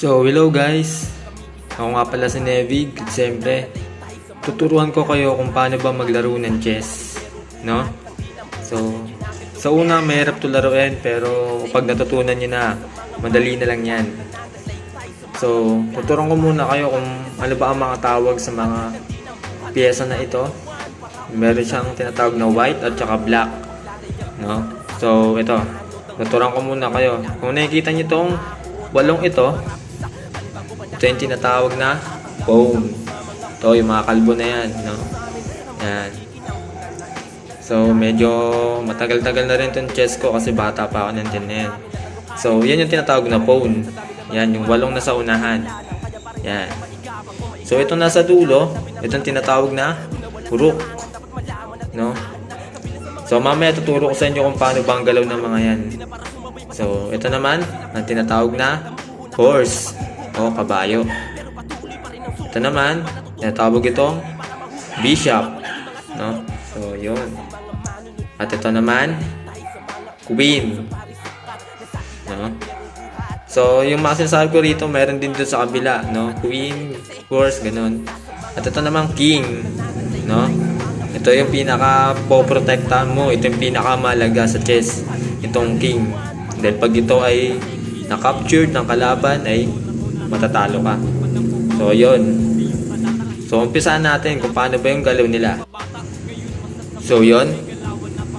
So, hello guys. Ako nga pala si Nevig. Siyempre, tuturuan ko kayo kung paano ba maglaro ng chess. No? So, sa una, mahirap to laruin pero pag natutunan nyo na, madali na lang yan. So, tuturuan ko muna kayo kung ano ba ang mga tawag sa mga piyesa na ito. Meron siyang tinatawag na white at saka black. No? So, ito. Tuturuan ko muna kayo. Kung nakikita nyo itong walong ito, ito yung tinatawag na phone. Ito, yung mga kalbo na yan. No? Yan. So, medyo matagal-tagal na rin itong chess ko kasi bata pa ako nandiyan na yan. So, yan yung tinatawag na phone. Yan, yung walong nasa unahan. Yan. So, ito nasa dulo, itong tinatawag na rook. No? So, mamaya tuturo ko sa inyo kung paano ba ang galaw ng mga yan. So, ito naman, ang tinatawag na horse o kabayo. Ito naman, tinatawag itong bishop. No? So, yun. At ito naman, queen. No? So, yung mga sinasabi ko rito, meron din doon sa kabila, no? Queen, horse, ganun. At ito naman, king, no? Ito yung pinaka poprotektahan mo. Ito yung pinaka malaga sa chess. Itong king. Then, pag ito ay na-captured ng kalaban, ay matatalo ka. So, yun. So, umpisahan natin kung paano ba yung galaw nila. So, yun.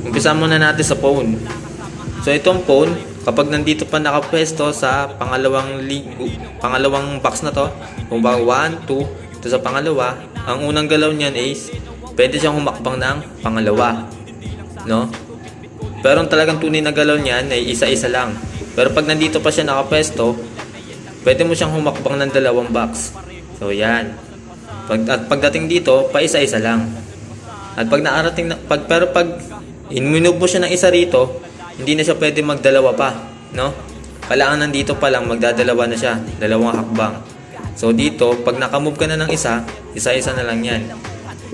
Umpisa muna natin sa phone. So, itong phone, kapag nandito pa nakapwesto sa pangalawang li- pangalawang box na to, kung ba 1, 2, ito sa pangalawa, ang unang galaw niyan is pwede siyang humakbang ng pangalawa. No? Pero ang talagang tunay na galaw niyan ay isa-isa lang. Pero pag nandito pa siya nakapwesto, pwede mo siyang humakbang ng dalawang box. So, yan. Pag, at pagdating dito, pa isa-isa lang. At pag naarating na, pag, pero pag in-move mo siya ng isa rito, hindi na siya pwede magdalawa pa, no? Kailangan nandito pa lang magdadalawa na siya, dalawang hakbang. So dito, pag nakamove ka na ng isa, isa-isa na lang yan.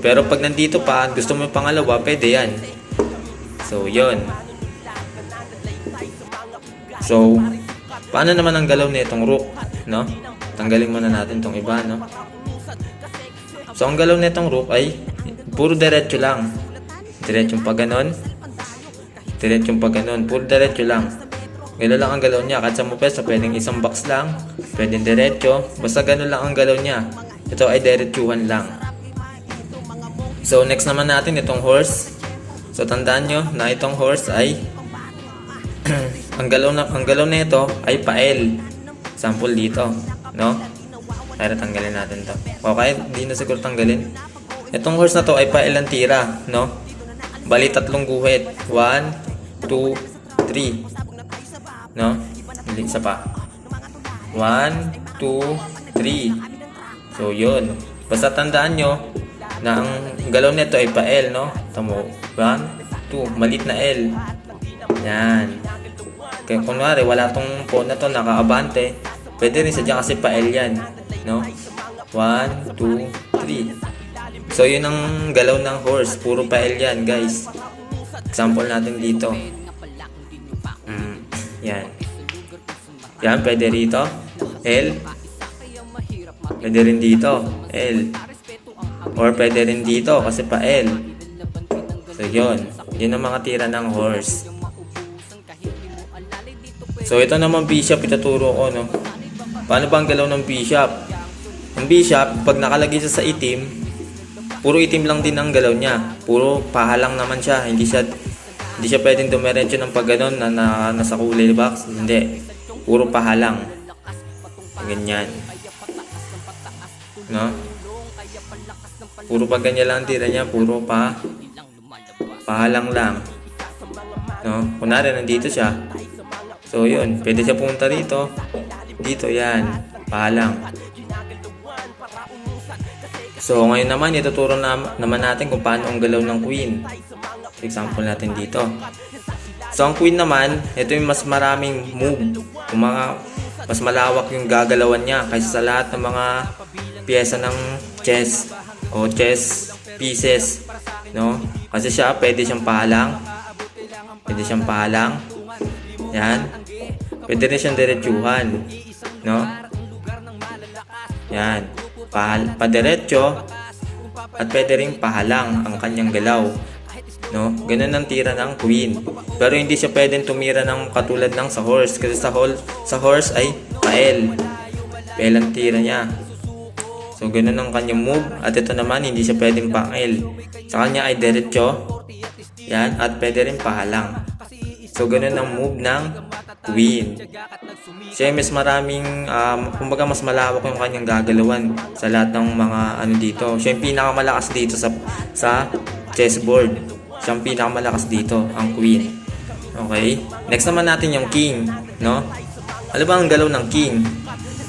Pero pag nandito pa, gusto mo yung pangalawa, pwede yan. So, yon. So, paano naman ang galaw na itong rook, no? Tanggalin muna natin itong iba, no? So, ang galaw na itong rook ay puro diretso lang. Diretsong pa ganon. Diretsong pa ganon. Puro diretso lang. Gano'n lang ang galaw niya. Kahit sa mupesa, pwedeng isang box lang. Pwedeng diretso. Basta gano'n lang ang galaw niya. Ito ay diretsuhan lang. So, next naman natin itong horse. So, tandaan nyo na itong horse ay ang galaw na ang galaw na ito ay pael. Sample dito, no? Kaya tanggalin natin to. Okay, di na siguro tanggalin. Itong horse na to ay pael ang tira, no? Bali tatlong guhit. 1 2 3. No? Hindi isa pa. 1 2 3. So, yun. Basta tandaan nyo na ang galaw nito ay pa-L, no? Tamo. 1 2, malit na L. Yan. Kaya kunwari, wala tong phone na to, naka-abante. Pwede rin sadya kasi pa-L yan. No? 1, 2, 3. So, yun ang galaw ng horse. Puro pa-L yan, guys. Example natin dito. Mm, yan. Yan, pwede rito. L. Pwede rin dito. L. Or pwede rin dito kasi pa L. So, yun. Yun ang mga tira ng horse. So, ito naman bishop, ituturo ko, no? Paano ba ang galaw ng bishop? Ang bishop, pag nakalagay siya sa itim, puro itim lang din ang galaw niya. Puro pahalang naman siya. Hindi siya hindi siya pwedeng dumiretso ng pag ganun na, na nasa kulay box. Hindi. Puro pahalang. Ganyan. No? Puro pag ganyan lang ang tira niya. Puro pa pahalang lang. No? Kunwari, nandito siya. So, yun. Pwede siya pumunta rito. Dito, yan. Pahalang. So, ngayon naman, ituturo na, naman natin kung paano ang galaw ng queen. Example natin dito. So, ang queen naman, ito yung mas maraming move. Yung mga, mas malawak yung gagalawan niya kaysa sa lahat ng mga pyesa ng chess o chess pieces. No? Kasi siya, pwede siyang pahalang. Pwede siyang pahalang. Yan. Pwede rin siyang diretsuhan. No? Yan. Pahal, padiretso at pwede ring pahalang ang kanyang galaw. No? Ganun ang tira ng queen. Pero hindi siya pwedeng tumira ng katulad ng sa horse. Kasi sa, hol, sa horse ay pael. Pael ang tira niya. So, ganun ang kanyang move. At ito naman, hindi siya pwedeng pangil. Sa kanya ay diretso. Yan. At pwede rin pahalang. So, ganun ang move ng queen. Siya mas maraming, um, kumbaga mas malawak yung kanyang gagalawan sa lahat ng mga ano dito. Siya yung pinakamalakas dito sa, sa chessboard. Siya ang pinakamalakas dito, ang queen. Okay? Next naman natin yung king, no? Ano ba ang galaw ng king?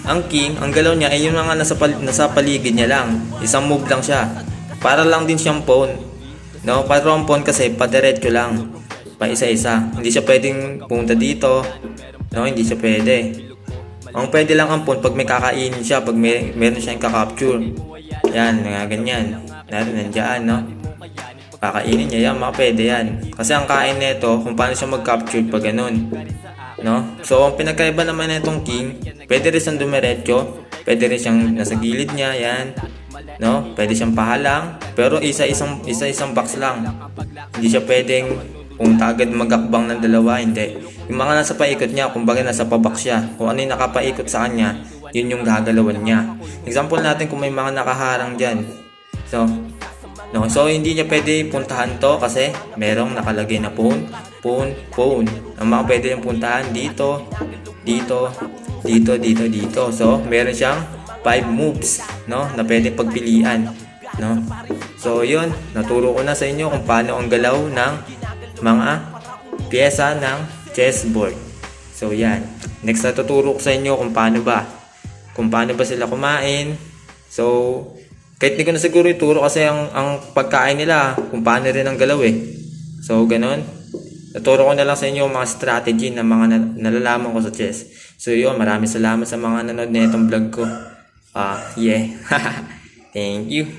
Ang king, ang galaw niya ay yung mga nasa, pal- nasa paligid niya lang. Isang move lang siya. Para lang din siyang pawn. No? Para ang pawn kasi padiretso lang. Pa isa-isa. Hindi siya pwedeng pumunta dito. No? Hindi siya pwede. Ang pwede lang ang pawn pag may kakainin siya, pag may meron siyang kakapture. Yan, nga ganyan. Narin, nandiyan, no? Kakainin niya yan, mga yan. Kasi ang kain nito, kung paano siya mag-capture pag ganun. No? So, ang pinagkaiba naman nitong king, pwede rin siyang dumiretso, pwede rin siyang nasa gilid niya, yan. No? Pwede siyang pahalang, pero isa-isang isa-isang box lang. Hindi siya pwedeng kung agad magakbang ng dalawa, hindi. Yung mga nasa paikot niya, kumbaga nasa pabox siya. Kung ano yung nakapaikot sa kanya, yun yung gagalawan niya. Example natin kung may mga nakaharang dyan. So, No, so hindi niya pwede puntahan to kasi merong nakalagay na phone, phone, phone. Ang mga pwede yung puntahan dito, dito, dito, dito, dito. So, meron siyang 5 moves, no, na pwede pagpilian, no. So, yun, naturo ko na sa inyo kung paano ang galaw ng mga pyesa ng chessboard. So, yan. Next na tuturo ko sa inyo kung paano ba kung paano ba sila kumain. So, kahit hindi ko na siguro ituro kasi ang, ang pagkain nila, kung paano rin ang galaw eh. So, ganun. Naturo ko na lang sa inyo mga strategy na mga na, nalalaman ko sa chess. So, yun. Maraming salamat sa mga nanood na itong vlog ko. Ah, yeah. Thank you.